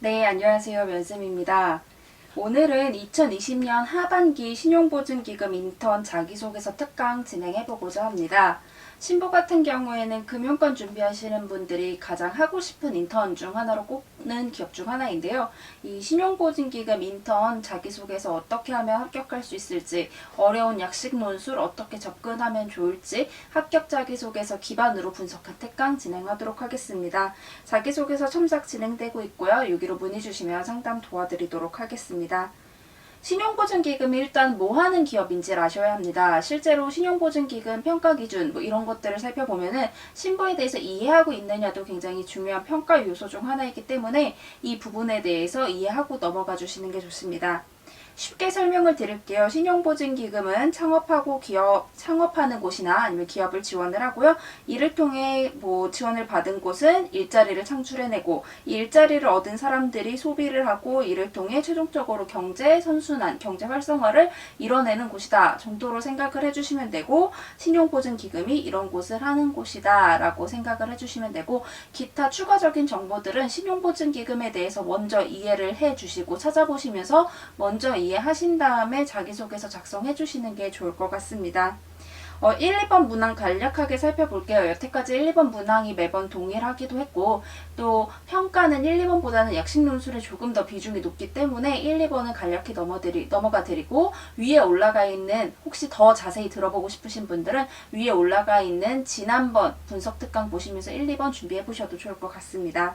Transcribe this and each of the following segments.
네, 안녕하세요. 면쌤입니다. 오늘은 2020년 하반기 신용보증기금 인턴 자기소개서 특강 진행해보고자 합니다. 신보 같은 경우에는 금융권 준비하시는 분들이 가장 하고 싶은 인턴 중 하나로 꼽는 기업 중 하나인데요. 이 신용보증기금 인턴 자기소개서 어떻게 하면 합격할 수 있을지, 어려운 약식 논술 어떻게 접근하면 좋을지 합격 자기소개서 기반으로 분석한 특강 진행하도록 하겠습니다. 자기소개서 첨삭 진행되고 있고요. 여기로 문의 주시면 상담 도와드리도록 하겠습니다. 신용보증기금이 일단 뭐 하는 기업인지를 아셔야 합니다. 실제로 신용보증기금 평가 기준 뭐 이런 것들을 살펴보면은 신보에 대해서 이해하고 있느냐도 굉장히 중요한 평가 요소 중 하나이기 때문에 이 부분에 대해서 이해하고 넘어가 주시는 게 좋습니다. 쉽게 설명을 드릴게요. 신용보증기금은 창업하고 기업, 창업하는 곳이나 아니면 기업을 지원을 하고요. 이를 통해 뭐 지원을 받은 곳은 일자리를 창출해내고 이 일자리를 얻은 사람들이 소비를 하고 이를 통해 최종적으로 경제 선순환, 경제 활성화를 이뤄내는 곳이다 정도로 생각을 해주시면 되고 신용보증기금이 이런 곳을 하는 곳이다 라고 생각을 해주시면 되고 기타 추가적인 정보들은 신용보증기금에 대해서 먼저 이해를 해주시고 찾아보시면서 먼저 이 해하신 다음에 자기소개서 작성해 주시는 게 좋을 것 같습니다. 어, 1, 2번 문항 간략하게 살펴볼게요. 여태까지 1, 2번 문항이 매번 동일하기도 했고 또 평가는 1, 2번보다는 약식 논술에 조금 더 비중이 높기 때문에 1, 2번은 간략히 넘어드리, 넘어가 드리고 위에 올라가 있는 혹시 더 자세히 들어보고 싶으신 분들은 위에 올라가 있는 지난번 분석 특강 보시면서 1, 2번 준비해 보셔도 좋을 것 같습니다.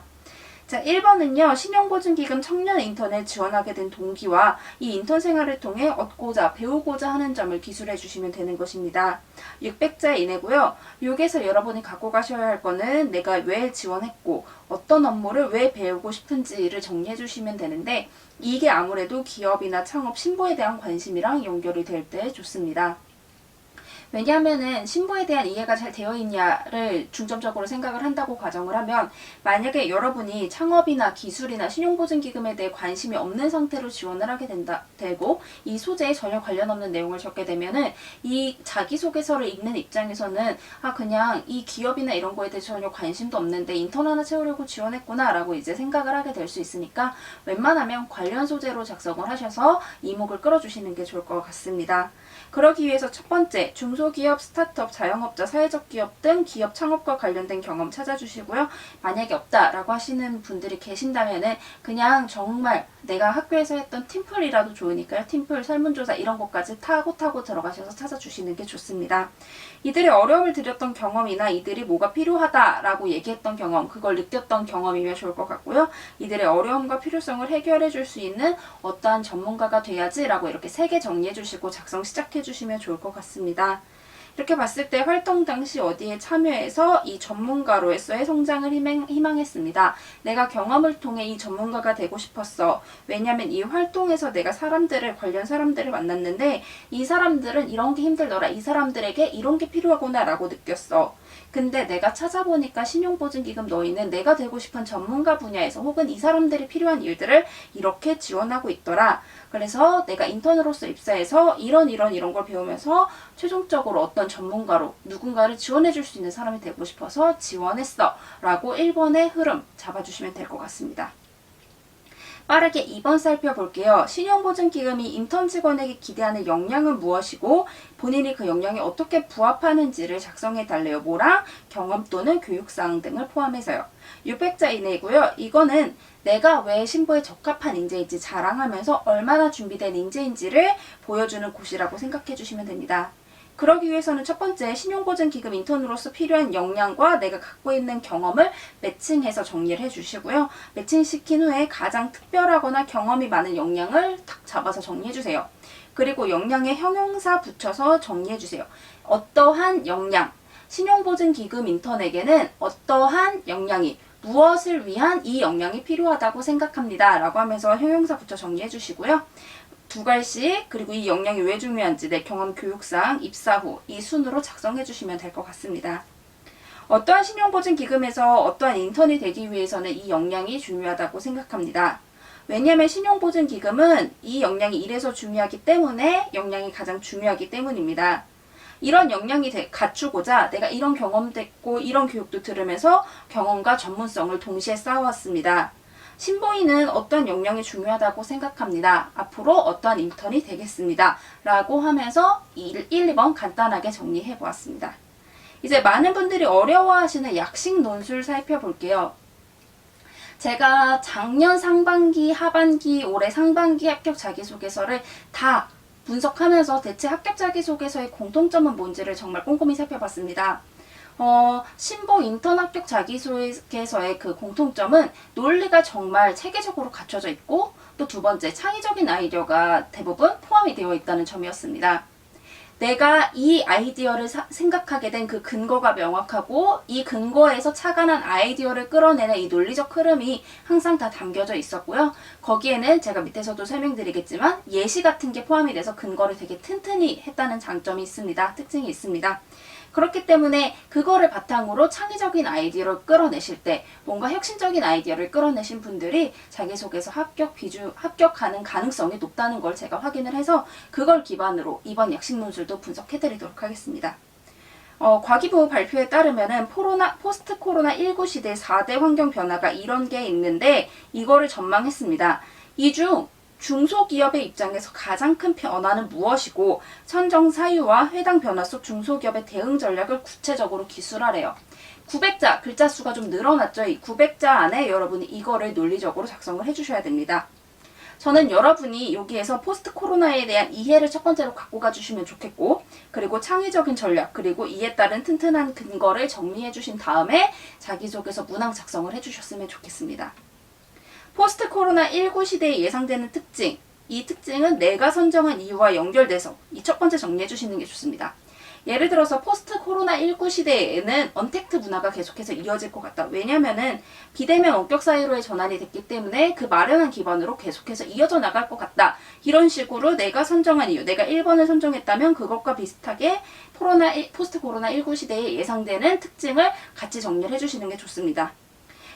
자, 1번은요, 신용보증기금 청년 인턴에 지원하게 된 동기와 이 인턴 생활을 통해 얻고자, 배우고자 하는 점을 기술해 주시면 되는 것입니다. 600자 이내고요. 여기서 여러분이 갖고 가셔야 할 거는 내가 왜 지원했고, 어떤 업무를 왜 배우고 싶은지를 정리해 주시면 되는데, 이게 아무래도 기업이나 창업 신보에 대한 관심이랑 연결이 될 때 좋습니다. 왜냐하면은 신보에 대한 이해가 잘 되어 있냐를 중점적으로 생각을 한다고 가정을 하면 만약에 여러분이 창업이나 기술이나 신용보증기금에 대해 관심이 없는 상태로 지원을 하게 된다 되고 이 소재에 전혀 관련 없는 내용을 적게 되면은 이 자기소개서를 읽는 입장에서는 아 그냥 이 기업이나 이런 거에 대해 전혀 관심도 없는데 인턴 하나 채우려고 지원했구나라고 이제 생각을 하게 될 수 있으니까 웬만하면 관련 소재로 작성을 하셔서 이목을 끌어주시는 게 좋을 것 같습니다. 그러기 위해서 첫 번째, 중소기업, 스타트업, 자영업자, 사회적 기업 등 기업 창업과 관련된 경험 찾아주시고요. 만약에 없다라고 하시는 분들이 계신다면은 그냥 정말 내가 학교에서 했던 팀플이라도 좋으니까요. 팀플, 설문조사 이런 것까지 타고 타고 들어가셔서 찾아주시는 게 좋습니다. 이들이 어려움을 들였던 경험이나 이들이 뭐가 필요하다라고 얘기했던 경험, 그걸 느꼈던 경험이면 좋을 것 같고요. 이들의 어려움과 필요성을 해결해 줄 수 있는 어떠한 전문가가 돼야지라고 이렇게 세 개 정리해 주시고 작성 시작해 주시면 좋을 것 같습니다. 이렇게 봤을 때 활동 당시 어디에 참여해서 이 전문가로서의 성장을 희망, 희망 했습니다. 내가 경험을 통해 이 전문가가 되고 싶었어. 왜냐면 이 활동에서 내가 사람들을, 관련 사람들을 만났는데 이 사람들은 이런 게 힘들더라. 이 사람들에게 이런 게 필요하구나 라고 느꼈어. 근데 내가 찾아보니까 신용보증기금 너희는 내가 되고 싶은 전문가 분야에서 혹은 이 사람들이 필요한 일들을 이렇게 지원하고 있더라. 그래서 내가 인턴으로서 입사해서 이런 이런 이런 걸 배우면서 최종적으로 어떤 전문가로 누군가를 지원해 줄 수 있는 사람이 되고 싶어서 지원했어. 라고 1번의 흐름 잡아주시면 될 것 같습니다. 빠르게 2번 살펴볼게요. 신용보증기금이 인턴 직원에게 기대하는 역량은 무엇이고 본인이 그 역량에 어떻게 부합하는지를 작성해 달래 요. 뭐랑 경험 또는 교육사항 등을 포함해서요. 600자 이내이고요. 이거는 내가 왜 신보에 적합한 인재인지 자랑하면서 얼마나 준비된 인재인지를 보여주는 곳이라고 생각해 주시면 됩니다. 그러기 위해서는 첫 번째 신용보증기금 인턴으로서 필요한 역량과 내가 갖고 있는 경험을 매칭해서 정리를 해주시고요. 매칭시킨 후에 가장 특별하거나 경험이 많은 역량을 탁 잡아서 정리해주세요. 그리고 역량에 형용사 붙여서 정리해주세요. 어떠한 역량, 신용보증기금 인턴에게는 어떠한 역량이 무엇을 위한 이 역량이 필요하다고 생각합니다. 라고 하면서 형용사 붙여 정리해 주시고요. 두 갈씩 그리고 이 역량이 왜 중요한지 내 경험 교육상 입사 후 이 순으로 작성해 주시면 될 것 같습니다. 어떠한 신용보증기금에서 어떠한 인턴이 되기 위해서는 이 역량이 중요하다고 생각합니다. 왜냐하면 신용보증기금은 이 역량이 이래서 중요하기 때문에 역량이 가장 중요하기 때문입니다. 이런 역량이 돼- 갖추고자 내가 이런 경험도 했고 이런 교육도 들으면서 경험과 전문성을 동시에 쌓아왔습니다. 신보이는 어떤 역량이 중요하다고 생각합니다. 앞으로 어떠한 인턴이 되겠습니다. 라고 하면서 1, 1, 2번 간단하게 정리해 보았습니다. 이제 많은 분들이 어려워하시는 약식 논술 살펴볼게요. 제가 작년 상반기, 하반기, 올해 상반기 합격 자기소개서를 다 분석하면서 대체 합격 자기소개서의 공통점은 뭔지를 정말 꼼꼼히 살펴봤습니다. 어, 신보 인턴 합격 자기소개서의 그 공통점은 논리가 정말 체계적으로 갖춰져 있고 또 두 번째 창의적인 아이디어가 대부분 포함이 되어 있다는 점이었습니다. 내가 이 아이디어를 사- 생각하게 된 그 근거가 명확하고 이 근거에서 착안한 아이디어를 끌어내는 이 논리적 흐름이 항상 다 담겨져 있었고요. 거기에는 제가 밑에서도 설명드리겠지만 예시 같은 게 포함이 돼서 근거를 되게 튼튼히 했다는 장점이 있습니다. 특징이 있습니다. 그렇기 때문에 그거를 바탕으로 창의적인 아이디어를 끌어내실 때 뭔가 혁신적인 아이디어를 끌어내신 분들이 자기소개서 합격 비중 합격하는 가능성이 높다는 걸 제가 확인을 해서 그걸 기반으로 이번 약식 논술도 분석해 드리도록 하겠습니다. 어, 과기부 발표에 따르면은 코로나, 포스트 코로나 19 시대 4대 환경 변화가 이런 게 있는데 이거를 전망했습니다. 이중 중소기업의 입장에서 가장 큰 변화는 무엇이고 선정 사유와 해당 변화 속 중소기업의 대응 전략을 구체적으로 기술하래요. 900자 글자 수가 좀 늘어났죠. 이 900자 안에 여러분이 이거를 논리적으로 작성을 해주셔야 됩니다. 저는 여러분이 여기에서 포스트 코로나에 대한 이해를 첫 번째로 갖고 가주시면 좋겠고, 그리고 창의적인 전략, 그리고 이에 따른 튼튼한 근거를 정리해 주신 다음에 자기소개서 문항 작성을 해 주셨으면 좋겠습니다. 포스트 코로나 19 시대에 예상되는 특징, 이 특징은 내가 선정한 이유와 연결돼서 이 첫 번째 정리해 주시는 게 좋습니다. 예를 들어서 포스트 코로나 19 시대에는 언택트 문화가 계속해서 이어질 것 같다. 왜냐면은 비대면 원격 사회로의 전환이 됐기 때문에 그 마련한 기반으로 계속해서 이어져 나갈 것 같다. 이런 식으로 내가 선정한 이유, 내가 1번을 선정했다면 그것과 비슷하게 코로나, 일- 포스트 코로나 19 시대에 예상되는 특징을 같이 정리를 해주시는 게 좋습니다.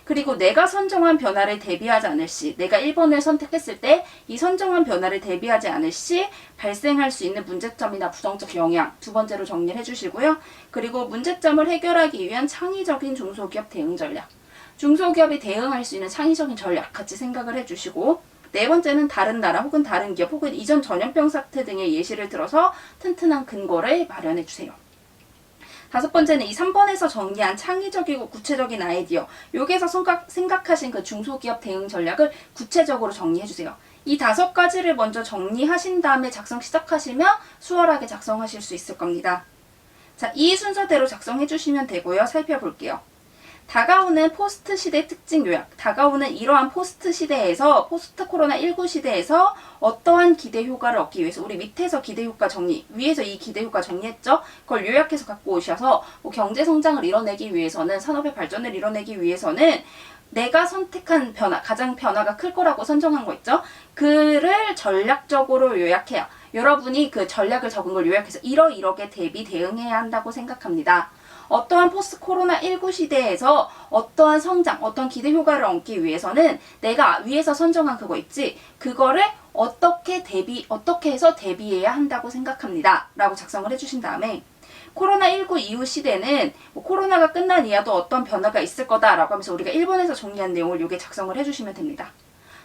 그리고 내가 선정한 변화를 대비하지 않을 시, 내가 1번을 선택했을 때 이 선정한 변화를 대비하지 않을 시 발생할 수 있는 문제점이나 부정적 영향 두 번째로 정리를 해주시고요. 그리고 문제점을 해결하기 위한 창의적인 중소기업 대응 전략. 중소기업이 대응할 수 있는 창의적인 전략 같이 생각을 해주시고 네 번째는 다른 나라 혹은 다른 기업 혹은 이전 전염병 사태 등의 예시를 들어서 튼튼한 근거를 마련해 주세요. 다섯 번째는 이 3번에서 정리한 창의적이고 구체적인 아이디어. 여기에서 생각, 생각하신 그 중소기업 대응 전략을 구체적으로 정리해 주세요. 이 다섯 가지를 먼저 정리하신 다음에 작성 시작하시면 수월하게 작성하실 수 있을 겁니다. 자, 이 순서대로 작성해 주시면 되고요. 살펴볼게요. 다가오는 포스트 시대 특징 요약. 다가오는 이러한 포스트 시대에서 포스트 코로나 19 시대에서 어떠한 기대 효과를 얻기 위해서 우리 밑에서 기대 효과 정리, 위에서 이 기대 효과 정리했죠? 그걸 요약해서 갖고 오셔서 뭐 경제 성장을 이뤄내기 위해서는 산업의 발전을 이뤄내기 위해서는 내가 선택한 변화, 가장 변화가 클 거라고 선정한 거 있죠? 그를 전략적으로 요약해요. 여러분이 그 전략을 적은 걸 요약해서 이러이러게 대비 대응해야 한다고 생각합니다. 어떠한 포스트 코로나 19 시대에서 어떠한 성장, 어떤 기대 효과를 얻기 위해서는 내가 위에서 선정한 그거 있지, 그거를 어떻게 대비, 어떻게 해서 대비해야 한다고 생각합니다. 라고 작성을 해주신 다음에, 코로나19 이후 시대는 뭐 코로나가 끝난 이하도 어떤 변화가 있을 거다라고 하면서 우리가 1번에서 정리한 내용을 요게 작성을 해주시면 됩니다.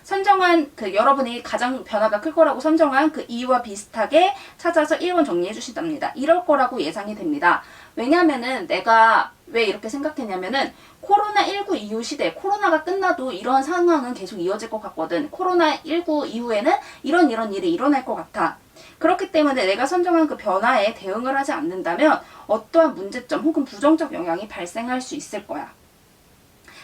선정한 그 여러분이 가장 변화가 클 거라고 선정한 그 이유와 비슷하게 찾아서 1번 정리해 주신답니다. 이럴 거라고 예상이 됩니다. 왜냐면은 내가 왜 이렇게 생각했냐면은 코로나19 이후 시대, 코로나가 끝나도 이런 상황은 계속 이어질 것 같거든. 코로나19 이후에는 이런 이런 일이 일어날 것 같아. 그렇기 때문에 내가 선정한 그 변화에 대응을 하지 않는다면 어떠한 문제점 혹은 부정적 영향이 발생할 수 있을 거야.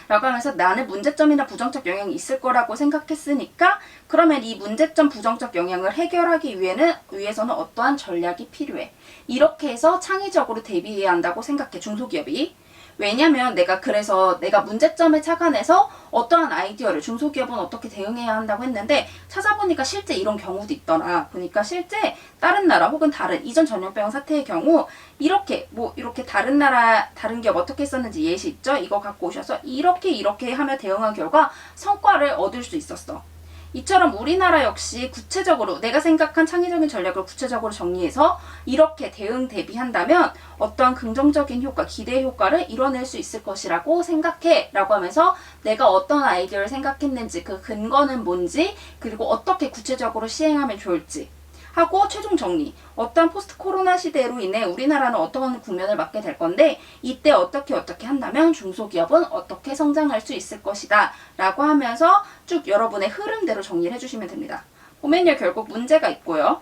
라고 하면서 나는 문제점이나 부정적 영향이 있을 거라고 생각했으니까 그러면 이 문제점 부정적 영향을 해결하기 위해는 위해서는 어떠한 전략이 필요해. 이렇게 해서 창의적으로 대비해야 한다고 생각해 중소기업이. 왜냐면 내가 그래서 내가 문제점을 착안해서 어떠한 아이디어를 중소기업은 어떻게 대응해야 한다고 했는데 찾아보니까 실제 이런 경우도 있더라. 보니까 실제 다른 나라 혹은 다른 이전 전염병 사태의 경우 이렇게 뭐 이렇게 다른 나라 다른 기업 어떻게 했었는지 예시 있죠? 이거 갖고 오셔서 이렇게 이렇게 하며 대응한 결과 성과를 얻을 수 있었어. 이처럼 우리나라 역시 구체적으로 내가 생각한 창의적인 전략을 구체적으로 정리해서 이렇게 대응 대비한다면 어떠한 긍정적인 효과, 기대 효과를 이뤄낼 수 있을 것이라고 생각해 라고 하면서 내가 어떤 아이디어를 생각했는지 그 근거는 뭔지 그리고 어떻게 구체적으로 시행하면 좋을지 하고 최종 정리. 어떤 포스트 코로나 시대로 인해 우리나라는 어떤 국면을 맞게 될 건데 이때 어떻게 어떻게 한다면 중소기업은 어떻게 성장할 수 있을 것이다 라고 하면서 쭉 여러분의 흐름대로 정리를 해주시면 됩니다. 보면요 결국 문제가 있고요.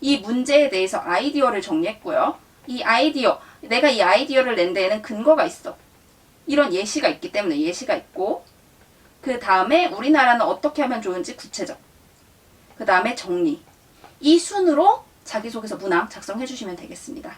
이 문제에 대해서 아이디어를 정리했고요. 이 아이디어, 내가 이 아이디어를 낸 데에는 근거가 있어. 이런 예시가 있기 때문에 예시가 있고 그 다음에 우리나라는 어떻게 하면 좋은지 구체적. 그 다음에 정리. 이 순으로 자기소개서 문항 작성해 주시면 되겠습니다.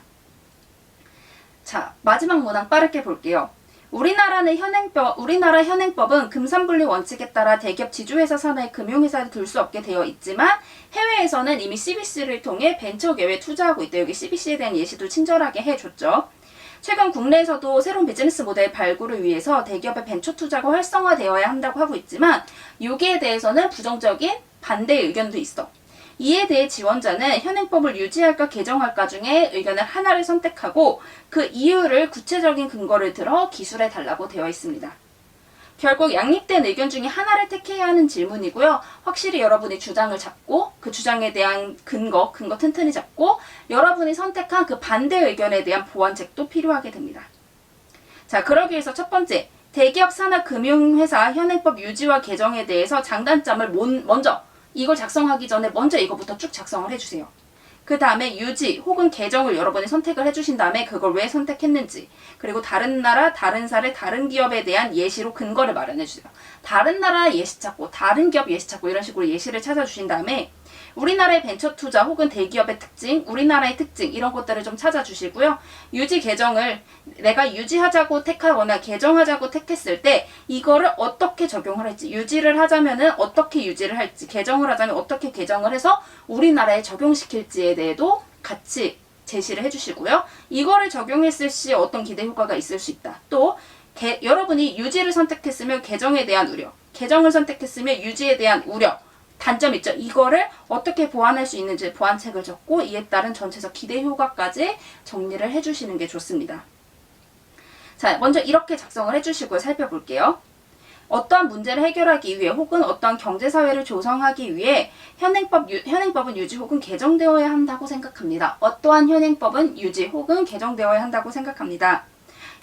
자, 마지막 문항 빠르게 볼게요. 우리나라는 현행법, 우리나라 현행법은 금산분리 원칙에 따라 대기업 지주회사 산하의 금융회사를 둘 수 없게 되어 있지만 해외에서는 이미 CBC를 통해 벤처계획에 투자하고 있다. 여기 CBC에 대한 예시도 친절하게 해줬죠. 최근 국내에서도 새로운 비즈니스 모델 발굴을 위해서 대기업의 벤처 투자가 활성화되어야 한다고 하고 있지만 여기에 대해서는 부정적인 반대 의견도 있어. 이에 대해 지원자는 현행법을 유지할까 개정할까 중에 의견을 하나를 선택하고 그 이유를 구체적인 근거를 들어 기술해 달라고 되어 있습니다. 결국 양립된 의견 중에 하나를 택해야 하는 질문이고요. 확실히 여러분이 주장을 잡고 그 주장에 대한 근거, 근거 튼튼히 잡고 여러분이 선택한 그 반대 의견에 대한 보완책도 필요하게 됩니다. 자, 그러기 위해서 첫 번째, 대기업 산하 금융회사 현행법 유지와 개정에 대해서 장단점을 몬- 먼저 이걸 작성하기 전에 먼저 이거부터 쭉 작성을 해주세요. 그 다음에 유지 혹은 개정을 여러분이 선택을 해주신 다음에 그걸 왜 선택했는지 그리고 다른 나라, 다른 사례, 다른 기업에 대한 예시로 근거를 마련해주세요. 다른 나라 예시 찾고 다른 기업 예시 찾고 이런 식으로 예시를 찾아주신 다음에 우리나라의 벤처 투자 혹은 대기업의 특징, 우리나라의 특징 이런 것들을 좀 찾아주시고요. 유지 개정을 내가 유지하자고 택하거나 개정하자고 택했을 때 이거를 어떻게 적용을 할지 유지를 하자면은 어떻게 유지를 할지 개정을 하자면 어떻게 개정을 해서 우리나라에 적용시킬지에 대해도 같이 제시를 해주시고요. 이거를 적용했을 시 어떤 기대 효과가 있을 수 있다. 또 개- 여러분이 유지를 선택했으면 개정에 대한 우려, 개정을 선택했으면 유지에 대한 우려, 단점 있죠. 이거를 어떻게 보완할 수 있는지 보완책을 적고 이에 따른 전체적 기대 효과까지 정리를 해주시는 게 좋습니다. 자, 먼저 이렇게 작성을 해주시고 살펴볼게요. 어떠한 문제를 해결하기 위해 혹은 어떠한 경제사회를 조성하기 위해 현행법, 유- 현행법은 유지 혹은 개정되어야 한다고 생각합니다. 어떠한 현행법은 유지 혹은 개정되어야 한다고 생각합니다.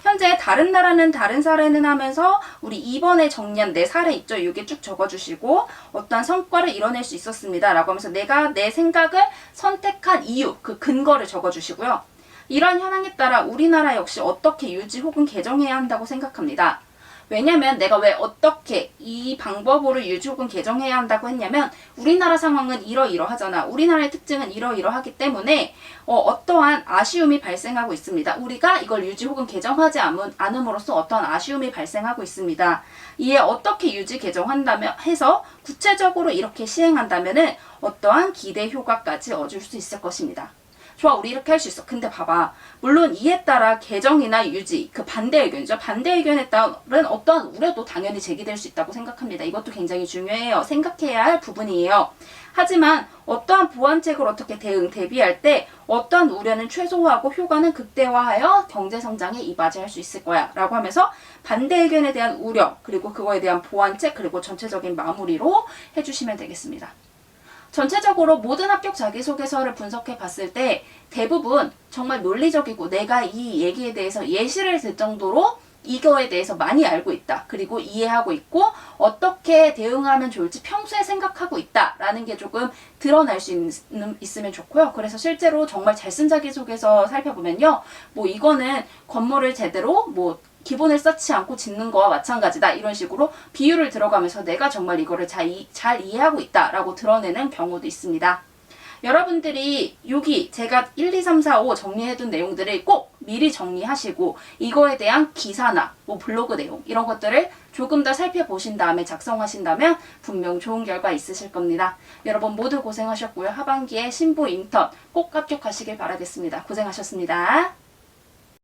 현재 다른 나라는 다른 사례는 하면서 우리 이번에 정리한 내 사례 있죠? 이게 쭉 적어주시고 어떠한 성과를 이뤄낼 수 있었습니다. 라고 하면서 내가 내 생각을 선택한 이유, 그 근거를 적어주시고요. 이러한 현황에 따라 우리나라 역시 어떻게 유지 혹은 개정해야 한다고 생각합니다. 왜냐면 내가 왜 어떻게 이 방법으로 유지 혹은 개정해야 한다고 했냐면 우리나라 상황은 이러이러하잖아. 우리나라의 특징은 이러이러하기 때문에 어, 떠한 아쉬움이 발생하고 있습니다. 우리가 이걸 유지 혹은 개정하지 않음- 않음으로써 어떠한 아쉬움이 발생하고 있습니다. 이에 어떻게 유지 개정한다면 해서 구체적으로 이렇게 시행한다면은 어떠한 기대 효과까지 얻을 수 있을 것입니다. 좋아, 우리 이렇게 할 수 있어. 근데 봐봐. 물론 이에 따라 개정이나 유지, 그 반대 의견이죠. 반대 의견에 따른 어떠한 우려도 당연히 제기될 수 있다고 생각합니다. 이것도 굉장히 중요해요. 생각해야 할 부분이에요. 하지만 어떠한 보완책을 어떻게 대응, 대비할 때 어떠한 우려는 최소화하고 효과는 극대화하여 경제 성장에 이바지할 수 있을 거야. 라고 하면서 반대 의견에 대한 우려, 그리고 그거에 대한 보완책, 그리고 전체적인 마무리로 해주시면 되겠습니다. 전체적으로 모든 합격 자기소개서를 분석해 봤을 때 대부분 정말 논리적이고 내가 이 얘기에 대해서 예시를 들 정도로 이거에 대해서 많이 알고 있다. 그리고 이해하고 있고 어떻게 대응하면 좋을지 평소에 생각하고 있다라는 게 조금 드러날 수 있는, 있으면 좋고요. 그래서 실제로 정말 잘 쓴 자기소개서 살펴보면요. 뭐 이거는 건물을 제대로 뭐 기본을 쌓지 않고 짓는 거와 마찬가지다. 이런 식으로 비유를 들어가면서 내가 정말 이거를 잘, 이, 잘 이해하고 있다라고 드러내는 경우도 있습니다. 여러분들이 여기 제가 1, 2, 3, 4, 5 정리해둔 내용들을 꼭 미리 정리하시고 이거에 대한 기사나 뭐 블로그 내용 이런 것들을 조금 더 살펴보신 다음에 작성하신다면 분명 좋은 결과 있으실 겁니다. 여러분 모두 고생하셨고요. 하반기에 신부 인턴 꼭 합격하시길 바라겠습니다. 고생하셨습니다.